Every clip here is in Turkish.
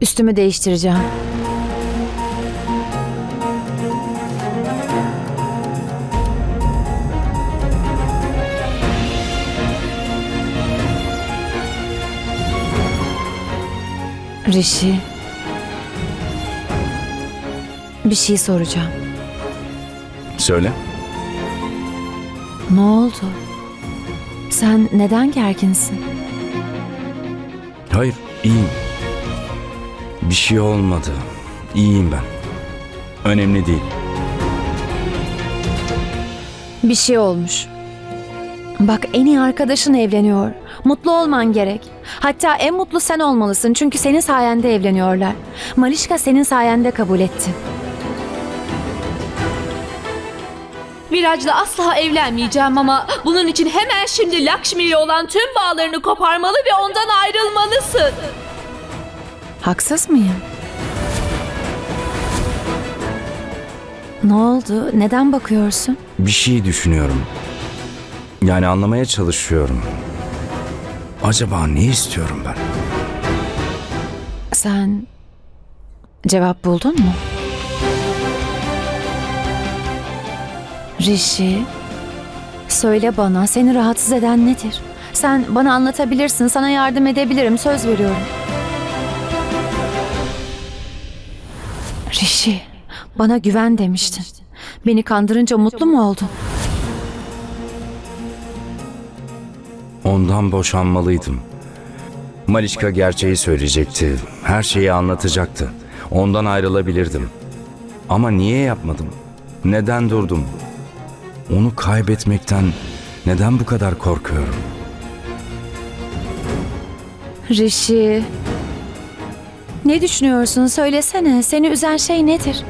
Üstümü değiştireceğim. Rishi. Bir şey soracağım. Söyle. Ne oldu? Sen neden gerginsin? Hayır, iyiyim. Bir şey olmadı. İyiyim ben. Önemli değil. Bir şey olmuş. Bak en iyi arkadaşın evleniyor. Mutlu olman gerek. Hatta en mutlu sen olmalısın çünkü senin sayende evleniyorlar. Malişka senin sayende kabul etti. Viraj'la asla evlenmeyeceğim ama bunun için hemen şimdi Lakshmi ile olan tüm bağlarını koparmalı ve ondan ayrılmalısın. Haksız mıyım? Ne oldu? Neden bakıyorsun? Bir şey düşünüyorum. Yani anlamaya çalışıyorum. Acaba ne istiyorum ben? Sen cevap buldun mu? Rishi, söyle bana seni rahatsız eden nedir? Sen bana anlatabilirsin, sana yardım edebilirim, söz veriyorum. Rishi, bana güven demiştin. Beni kandırınca mutlu mu oldun? Ondan boşanmalıydım. Malişka gerçeği söyleyecekti. Her şeyi anlatacaktı. Ondan ayrılabilirdim. Ama niye yapmadım? Neden durdum? Onu kaybetmekten neden bu kadar korkuyorum? Rishi, ne düşünüyorsun? Söylesene, seni üzen şey nedir?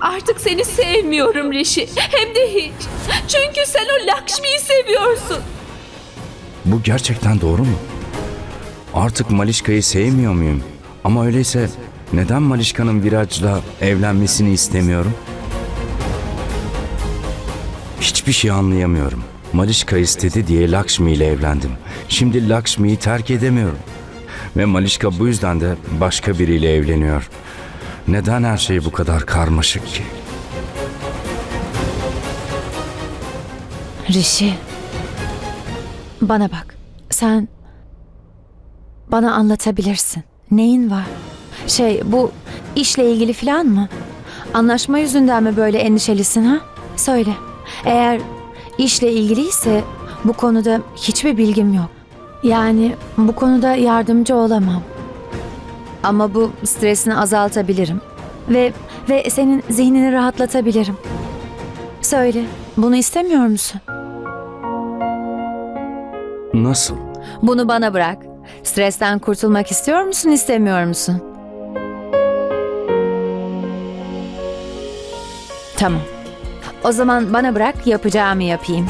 Artık seni sevmiyorum Rishi. Hem de hiç. Çünkü sen o Lakshmi'yi seviyorsun. Bu gerçekten doğru mu? Artık Malişka'yı sevmiyor muyum? Ama öyleyse neden Malişka'nın Viraj'la evlenmesini istemiyorum? Hiçbir şey anlayamıyorum. Malişka istedi diye Lakshmi ile evlendim. Şimdi Lakshmi'yi terk edemiyorum. Ve Malişka bu yüzden de başka biriyle evleniyor. Neden her şey bu kadar karmaşık ki? Rishi. Bana bak. Sen bana anlatabilirsin. Neyin var? Şey bu işle ilgili falan mı? Anlaşma yüzünden mi böyle endişelisin ha? Söyle. Eğer işle ilgiliyse bu konuda hiçbir bilgim yok. Yani bu konuda yardımcı olamam. Ama bu stresini azaltabilirim. Ve ve senin zihnini rahatlatabilirim. Söyle. Bunu istemiyor musun? Nasıl? Bunu bana bırak. Stresten kurtulmak istiyor musun, istemiyor musun? Tamam. O zaman bana bırak, yapacağımı yapayım.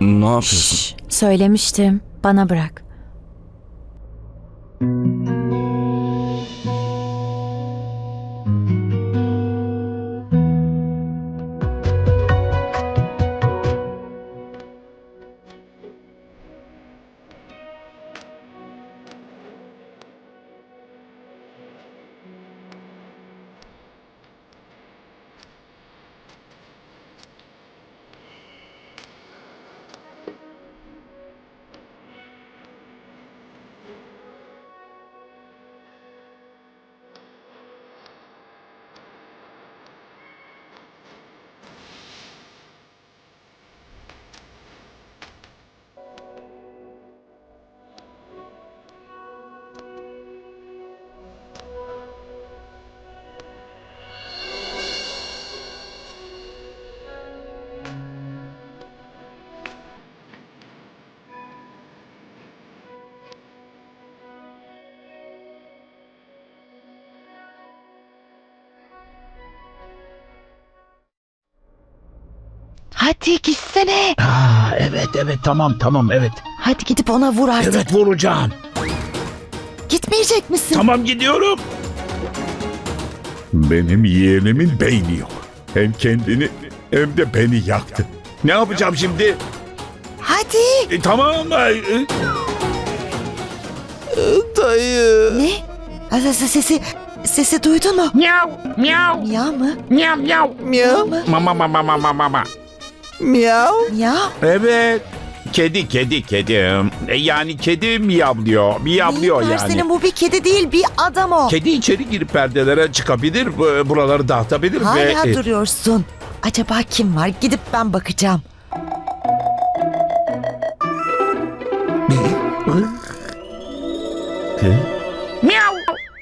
Ne yapıyorsun? Şş, söylemiştim. Bana bırak. Hadi gitsene. Aa, evet evet tamam tamam evet. Hadi gidip ona vur artık. Evet vuracağım. Gitmeyecek misin? Tamam gidiyorum. Benim yeğenimin beyni yok. Hem kendini hem de beni yaktı. Ne yapacağım şimdi? Hadi. E, tamam. e, e, Ne? Ha, Sesi, sesi, sesi duydun mu? Miyav, miyav, Miyav mı? miyav, miyav. Miyav mı? Mama, mama, mama, mama. Miyav. Miyav. Evet. Kedi, kedi, kedi. E, Yani kedi miyavlıyor. Miyavlıyor var yani. senin bu bir kedi değil bir adam o. Kedi içeri girip perdelere çıkabilir, bu- buraları dağıtabilir Hala ve... e, duruyorsun. Acaba kim var? Gidip ben bakacağım. Miyav,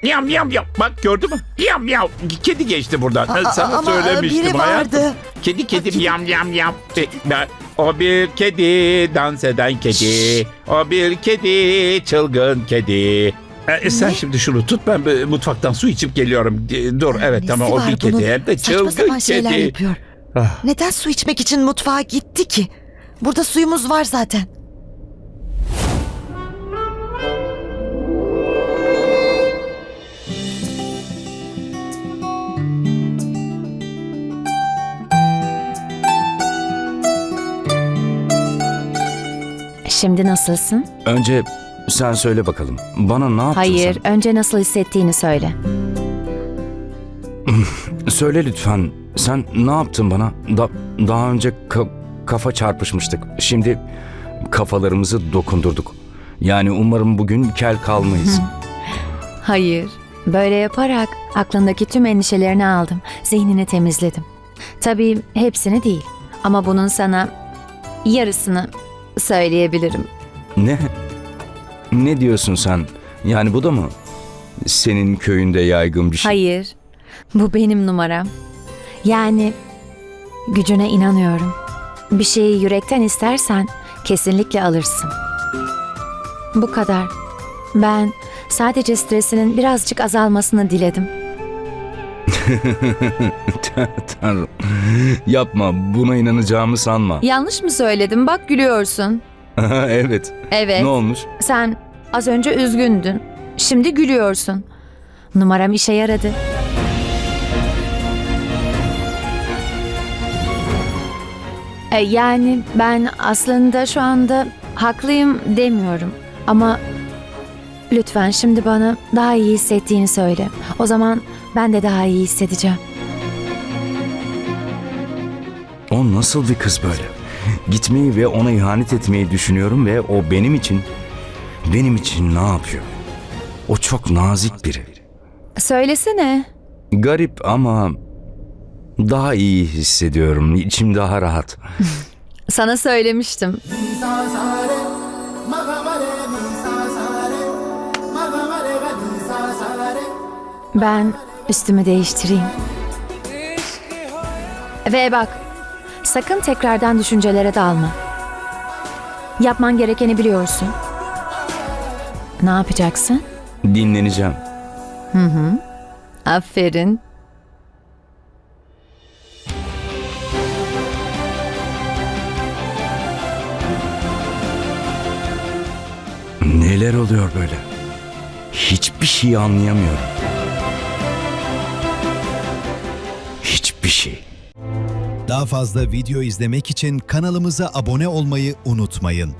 miyav, miyav, miyav. Bak gördün mü? Miyav, miyav. Kedi geçti buradan. Aa, Sana ama söylemiştim biri hayatım. vardı. Kedi, kedi, miyav, miyav, miyav. E, ben- O bir kedi, dans eden kedi. O bir kedi, çılgın kedi. E, sen şimdi şunu tut ben bir mutfaktan su içip geliyorum. E, Dur evet Nesi tamam o var bir kedi bunun? hem de Saçma çılgın sapan şeyler kedi. yapıyor. Ah. Neden su içmek için mutfağa gitti ki? Burada suyumuz var zaten. Şimdi nasılsın? Önce sen söyle bakalım. Bana ne yaptın Hayır, önce nasıl hissettiğini söyle. sen? Söyle lütfen. Sen ne yaptın bana? Da, daha önce ka- kafa çarpışmıştık. Şimdi kafalarımızı dokundurduk. Yani umarım bugün kel kalmayız. Hayır. Böyle yaparak aklındaki tüm endişelerini aldım. Zihnini temizledim. Tabii hepsini değil. Ama bunun sana yarısını söyleyebilirim. ne? Ne diyorsun sen? Yani bu da mı? Senin köyünde yaygın bir şey. Hayır. Bu benim numaram. Yani gücüne inanıyorum. Bir şeyi yürekten istersen kesinlikle alırsın. Bu kadar. Ben sadece stresinin birazcık azalmasını diledim. Tanrım. Yapma. Buna inanacağımı sanma. Yanlış mı söyledim? Bak gülüyorsun. evet. Evet. Ne olmuş? Sen az önce üzgündün. Şimdi gülüyorsun. Numaram işe yaradı. E, yani ben aslında şu anda haklıyım demiyorum. Ama lütfen şimdi bana daha iyi hissettiğini söyle. O zaman ben de daha iyi hissedeceğim. O nasıl bir kız böyle? Gitmeyi ve ona ihanet etmeyi düşünüyorum ve o benim için benim için ne yapıyor? O çok nazik biri. Söylesene. Garip ama daha iyi hissediyorum. İçim daha rahat. Sana söylemiştim. Ben üstümü değiştireyim. Ve bak, sakın tekrardan düşüncelere dalma. Yapman gerekeni biliyorsun. Ne yapacaksın? Dinleneceğim. Aferin. Neler oluyor böyle? Hiçbir şey anlayamıyorum. Hiçbir şey. Daha fazla video izlemek için kanalımıza abone olmayı unutmayın.